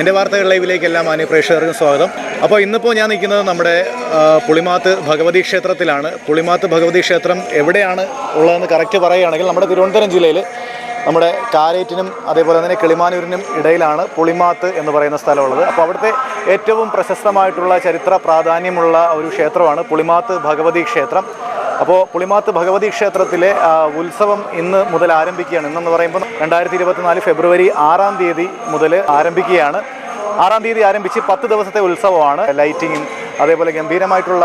എന്റെ വാർത്തകൾ ലൈവിലേക്ക് എല്ലാ മാന്യ പ്രേക്ഷകർക്കും സ്വാഗതം. അപ്പോൾ ഇന്നിപ്പോൾ ഞാൻ നിൽക്കുന്നത് നമ്മുടെ പുളിമാത്ത് ഭഗവതി ക്ഷേത്രത്തിലാണ്. പുളിമാത്ത് ഭഗവതി ക്ഷേത്രം എവിടെയാണ് ഉള്ളതെന്ന് കറക്റ്റ് പറയുകയാണെങ്കിൽ നമ്മുടെ തിരുവനന്തപുരം ജില്ലയിൽ നമ്മുടെ കാരേറ്റിനും അതേപോലെ തന്നെ കിളിമാനൂരിനും ഇടയിലാണ് പുളിമാത്ത് എന്ന് പറയുന്ന സ്ഥലമുള്ളത്. അപ്പോൾ അവിടുത്തെ ഏറ്റവും പ്രശസ്തമായിട്ടുള്ള ചരിത്ര പ്രാധാന്യമുള്ള ഒരു ക്ഷേത്രമാണ് പുളിമാത്ത് ഭഗവതി ക്ഷേത്രം. അപ്പോൾ പുളിമാത്ത് ഭഗവതി ക്ഷേത്രത്തിലെ ഉത്സവം ഇന്ന് മുതൽ ആരംഭിക്കുകയാണ്. ഇന്നെന്ന് പറയുമ്പോൾ രണ്ടായിരത്തി ഇരുപത്തിനാല് ഫെബ്രുവരി ആറാം തീയതി മുതൽ ആരംഭിക്കുകയാണ്. ആറാം തീയതി ആരംഭിച്ച് പത്ത് ദിവസത്തെ ഉത്സവമാണ്. ലൈറ്റിങ്ങും അതേപോലെ ഗംഭീരമായിട്ടുള്ള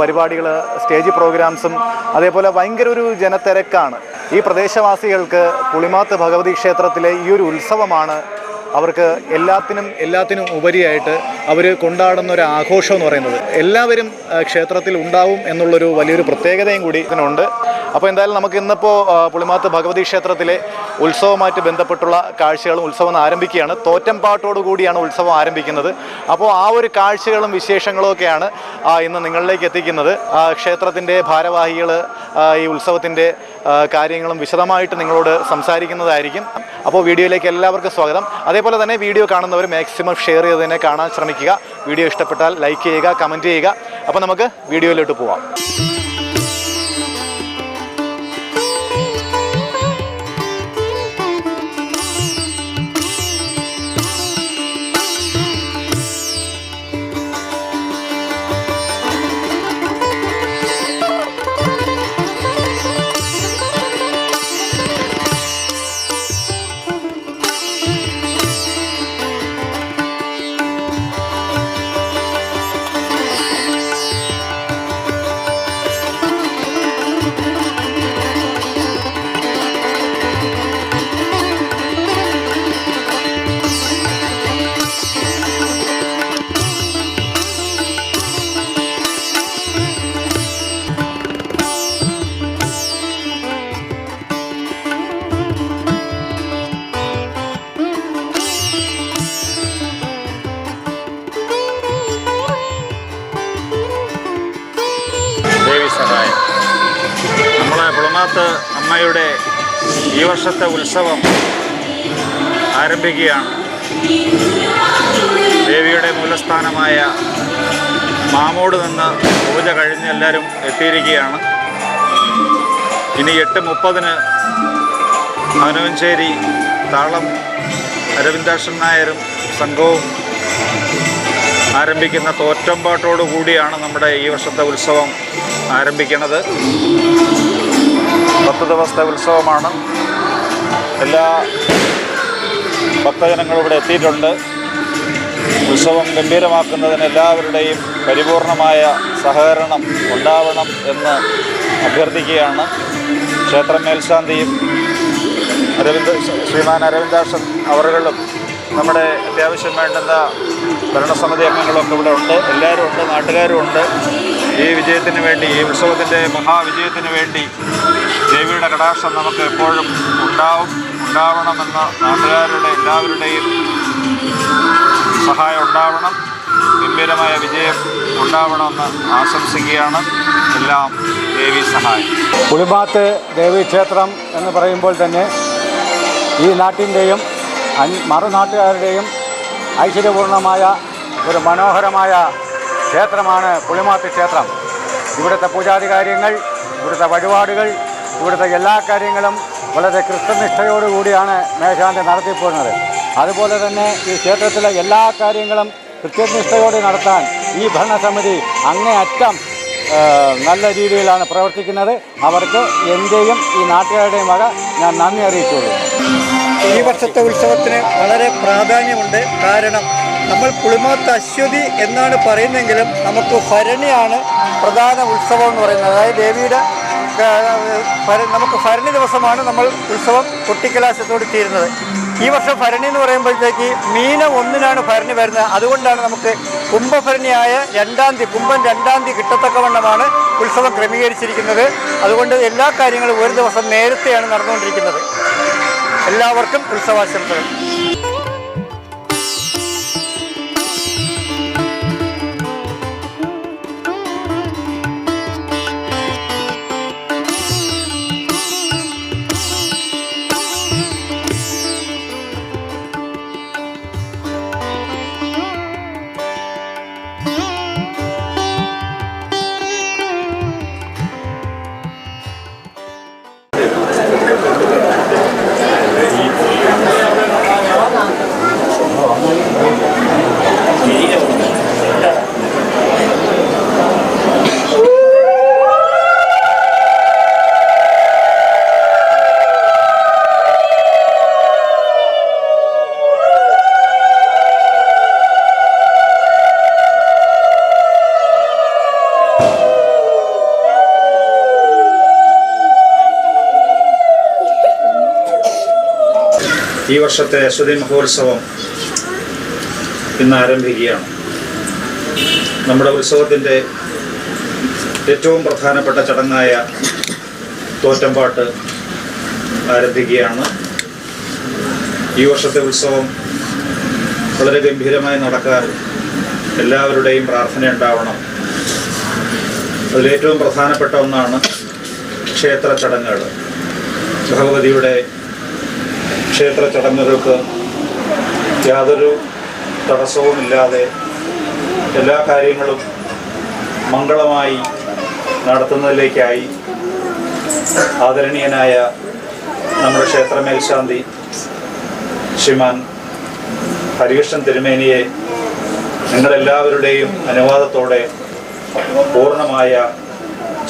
പരിപാടികൾ സ്റ്റേജ് പ്രോഗ്രാംസും അതേപോലെ ഭയങ്കര ഒരു ജനത്തിരക്കാണ്. ഈ പ്രദേശവാസികൾക്ക് പുളിമാത്ത് ഭഗവതി ക്ഷേത്രത്തിലെ ഈ ഒരു ഉത്സവമാണ് അവർക്ക് എല്ലാത്തിനും എല്ലാത്തിനും ഉപരിയായിട്ട് അവർ കൊണ്ടാടുന്ന ഒരു ആഘോഷം എന്ന് പറയുന്നത്. എല്ലാവരും ക്ഷേത്രത്തിൽ ഉണ്ടാവും എന്നുള്ളൊരു വലിയൊരു പ്രത്യേകതയും കൂടി ഇതിനുണ്ട്. അപ്പോൾ എന്തായാലും നമുക്ക് ഇന്നിപ്പോൾ പുളിമാത്ത് ഭഗവതി ക്ഷേത്രത്തിലെ ഉത്സവവുമായിട്ട് ബന്ധപ്പെട്ടുള്ള കാഴ്ചകളും ഉത്സവം ആരംഭിക്കുകയാണ്. തോറ്റംപാട്ടോടു കൂടിയാണ് ഉത്സവം ആരംഭിക്കുന്നത്. അപ്പോൾ ആ ഒരു കാഴ്ചകളും വിശേഷങ്ങളും ഒക്കെയാണ് ഇന്ന് നിങ്ങളിലേക്ക് എത്തിക്കുന്നത്. ക്ഷേത്രത്തിന്റെ ഭാരവാഹികൾ ഈ ഉത്സവത്തിന്റെ കാര്യങ്ങളും വിശദമായിട്ട് നിങ്ങളോട് സംസാരിക്കുന്നതായിരിക്കും. അപ്പോൾ വീഡിയോയിലേക്ക് എല്ലാവർക്കും സ്വാഗതം. അതേപോലെ തന്നെ വീഡിയോ കാണുന്നവർ മാക്സിമം ഷെയർ ചെയ്തതിനെ കാണാൻ ശ്രമിക്കുക. വീഡിയോ ഇഷ്ടപ്പെട്ടാൽ ലൈക്ക് ചെയ്യുക കമന്റ് ചെയ്യുക. അപ്പോൾ നമുക്ക് വീഡിയോയിലോട്ട് പോവാം. നമ്മളെ അമ്മയുടെ ഈ വർഷത്തെ ഉത്സവം ആരംഭിക്കുകയാണ്. ദേവിയുടെ മൂലസ്ഥാനമായ മാമോട് നിന്ന് പൂജ കഴിഞ്ഞ് എല്ലാവരും എത്തിയിരിക്കുകയാണ്. ഇനി എട്ട് മുപ്പതിന് മനുവഞ്ചേരി താളം അരവിന്ദാക്ഷൻ നായരും സംഘവും ആരംഭിക്കുന്ന തോറ്റമ്പാട്ടോടു കൂടിയാണ് നമ്മുടെ ഈ വർഷത്തെ ഉത്സവം ആരംഭിക്കുന്നത്. പത്ത് ദിവസത്തെ ഉത്സവമാണ്. എല്ലാ ഭക്തജനങ്ങളും ഇവിടെ എത്തിയിട്ടുണ്ട്. ഉത്സവം ഗംഭീരമാക്കുന്നതിന് എല്ലാവരുടെയും പരിപൂർണമായ സഹകരണം ഉണ്ടാവണം എന്ന് അഭ്യർത്ഥിക്കുകയാണ് ക്ഷേത്ര മേൽശാന്തിയും അരവിന്ദ് ശ്രീമാൻ അരവിന്ദാക്ഷൻ അവറുകളും. നമ്മുടെ അത്യാവശ്യം വേണ്ടുന്ന ഭരണസമിതി അംഗങ്ങളൊക്കെ ഇവിടെ ഉണ്ട്. എല്ലാവരും ഉണ്ട് നാട്ടുകാരും ഉണ്ട്. ഈ വിജയത്തിന് വേണ്ടി ഈ ഉത്സവത്തിന്റെ മഹാവിജയത്തിന് വേണ്ടി ദേവിയുടെ കടാക്ഷം നമുക്ക് എപ്പോഴും ഉണ്ടാവും ഉണ്ടാവണമെന്ന നാട്ടുകാരുടെ എല്ലാവരുടെയും സഹായം ഉണ്ടാവണം. ഗംഭീരമായ വിജയം ഉണ്ടാവണമെന്ന് ആശംസിക്കുകയാണ്. എല്ലാം ദേവി സഹായം. പുളിമാത്ത് ദേവീക്ഷേത്രം എന്ന് പറയുമ്പോൾ തന്നെ ഈ നാട്ടിന്റെയും മറുനാട്ടുകാരുടെയും ഐശ്വര്യപൂർണമായ ഒരു മനോഹരമായ ക്ഷേത്രമാണ് പുളിമാത്ത് ക്ഷേത്രം. ഇവിടുത്തെ പൂജാതി കാര്യങ്ങൾ ഇവിടുത്തെ വഴിപാടുകൾ ഇവിടുത്തെ എല്ലാ കാര്യങ്ങളും വളരെ കൃത്യനിഷ്ഠയോടുകൂടിയാണ് മേശാന്തി നടത്തിപ്പോരുന്നത്. അതുപോലെ തന്നെ ഈ ക്ഷേത്രത്തിലെ എല്ലാ കാര്യങ്ങളും കൃത്യനിഷ്ഠയോടെ നടത്താൻ ഈ ഭരണസമിതി അങ്ങേയറ്റം നല്ല രീതിയിലാണ് പ്രവർത്തിക്കുന്നത്. അവർക്ക് എന്റെയും ഈ നാട്ടുകാരുടെയും വക ഞാൻ നന്ദി അറിയിച്ചുള്ളൂ. ഈ വർഷത്തെ ഉത്സവത്തിന് വളരെ പ്രാധാന്യമുണ്ട്. കാരണം നമ്മൾ പുളിമാത്ത അശ്വതി എന്നാണ് പറയുന്നതെങ്കിലും നമുക്ക് ഭരണിയാണ് പ്രധാന ഉത്സവം എന്ന് പറയുന്നത്. അതായത് ദേവിയുടെ നമുക്ക് ഭരണി ദിവസമാണ് നമ്മൾ ഉത്സവം കുട്ടിക്കലാശത്തോട് തീരുന്നത് ഈ വർഷം ഭരണി എന്ന് പറയുമ്പോഴത്തേക്ക് മീന ഒന്നിനാണ് ഭരണി വരുന്നത്. അതുകൊണ്ടാണ് നമുക്ക് കുംഭഭരണിയായ രണ്ടാം തീയതി കുംഭം രണ്ടാം തീയതി കിട്ടത്തക്കവണ്ണമാണ് ഉത്സവം ക്രമീകരിച്ചിരിക്കുന്നത്. അതുകൊണ്ട് എല്ലാ കാര്യങ്ങളും ഒരു ദിവസം നേരത്തെയാണ് നടന്നുകൊണ്ടിരിക്കുന്നത്. എല്ലാവർക്കും ഉത്സവാശംസകൾ. ഈ വർഷത്തെ അശ്വതി മഹോത്സവം ഇന്ന് ആരംഭിക്കുകയാണ്. നമ്മുടെ ഉത്സവത്തിന്റെ ഏറ്റവും പ്രധാനപ്പെട്ട ചടങ്ങായ തോറ്റമ്പാട്ട് ആരംഭിക്കുകയാണ്. ഈ വർഷത്തെ ഉത്സവം വളരെ ഗംഭീരമായി നടക്കാൻ എല്ലാവരുടെയും പ്രാർത്ഥന ഉണ്ടാവണം. അതിലേറ്റവും പ്രധാനപ്പെട്ട ഒന്നാണ് ക്ഷേത്ര ചടങ്ങുകൾ. ഭഗവതിയുടെ ക്ഷേത്ര ചടങ്ങുകൾക്ക് യാതൊരു തടസ്സവുമില്ലാതെ എല്ലാ കാര്യങ്ങളും മംഗളമായി നടത്തുന്നതിലേക്കായി ആദരണീയനായ നമ്മുടെ ക്ഷേത്രമേൽശാന്തി ശ്രീമാൻ ഹരികൃഷ്ണൻ തിരുമേനിയെ നിങ്ങളെല്ലാവരുടെയും അനുവാദത്തോടെ പൂർണമായ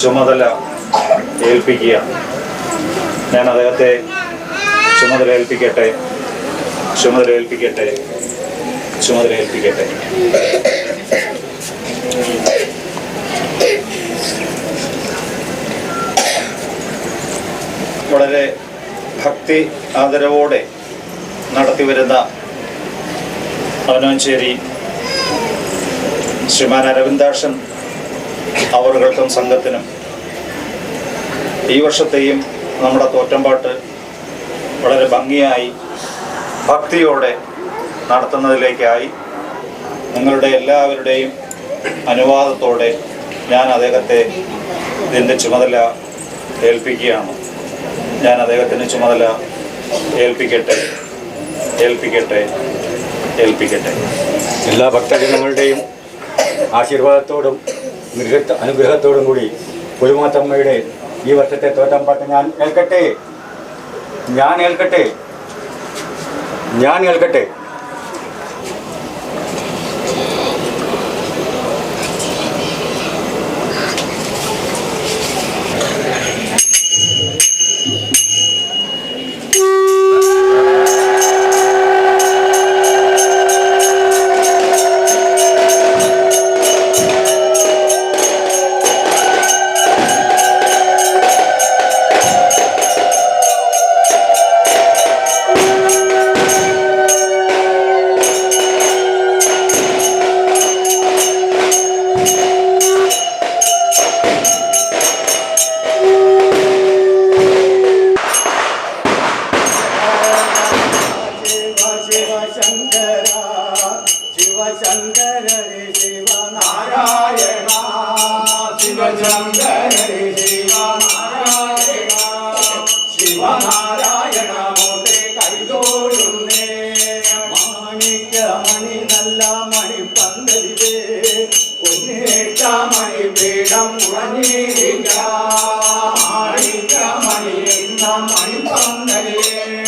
ചുമതല ഏൽപ്പിക്കുകയാണ്. ഞാൻ അദ്ദേഹത്തെ ചുമതല ഏൽപ്പിക്കട്ടെ? ചുമതല ഏൽപ്പിക്കട്ടെ? ചുമതല ഏൽപ്പിക്കട്ടെ? വളരെ ഭക്തി ആദരവോടെ നടത്തിവരുന്ന അവനോഞ്ചേരി ശ്രീമാൻ അരവിന്ദാക്ഷൻ അവറുകൾക്കും സംഘത്തിനും ഈ വർഷത്തെയും നമ്മുടെ തോറ്റമ്പാട്ട് വളരെ ഭംഗിയായി ഭക്തിയോടെ നടത്തുന്നതിലേക്കായി നിങ്ങളുടെ എല്ലാവരുടെയും അനുവാദത്തോടെ ഞാൻ അദ്ദേഹത്തെ ഇതിന്റെ ചുമതല ഏൽപ്പിക്കുകയാണ്. ഞാൻ അദ്ദേഹത്തിന് ചുമതല ഏൽപ്പിക്കട്ടെ ഏൽപ്പിക്കട്ടെ ഏൽപ്പിക്കട്ടെ. എല്ലാ ഭക്തജനങ്ങളുടെയും ആശീർവാദത്തോടും അനുഗ്രഹത്തോടും കൂടി കുരുമാത്തമ്മയുടെ ഈ വർഷത്തെ തോറ്റം പാട്ട് ഞാൻ ഏൽക്കട്ടെ ഞാൻ ഏൽക്കട്ടെ ഞാൻ ഏൽക്കട്ടെ മാണിക്യമണി ശിവനാരായണ മണിപ്പന്തലിവേ പൊന്നേറ്റമണി പീഠം ഉറഞ്ഞിരിക്ക മാണിക്യമണി എന്ന മണി പൊന്നേറ്റമണി പീഠം ഉറഞ്ഞിരിക്ക മത്തല നല്ലതൊരു മുഖമുടയോനെ മാദേവ കനിതുള്ള തിരുമാകനെ മത്തലമായോടെ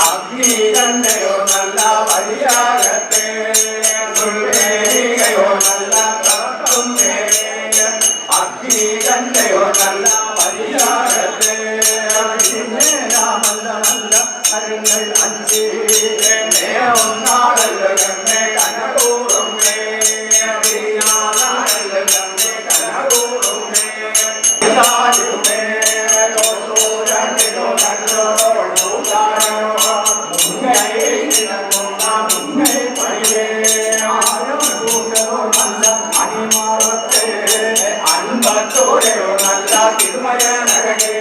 അഗ്നികണ്ടയോ നല്ല വഴിയാകത്തെ യോ നല്ല കളത്തും അഗ്നികണ്ടയോ നല്ല വഴിയാകത്തെ നല്ല നല്ല കരങ്ങൾ അഞ്ചേ ഒന്നാളല്ലോ കണ്ണേ കനകൂറും அன்பத்தோடு நல்ல திருமண நகரே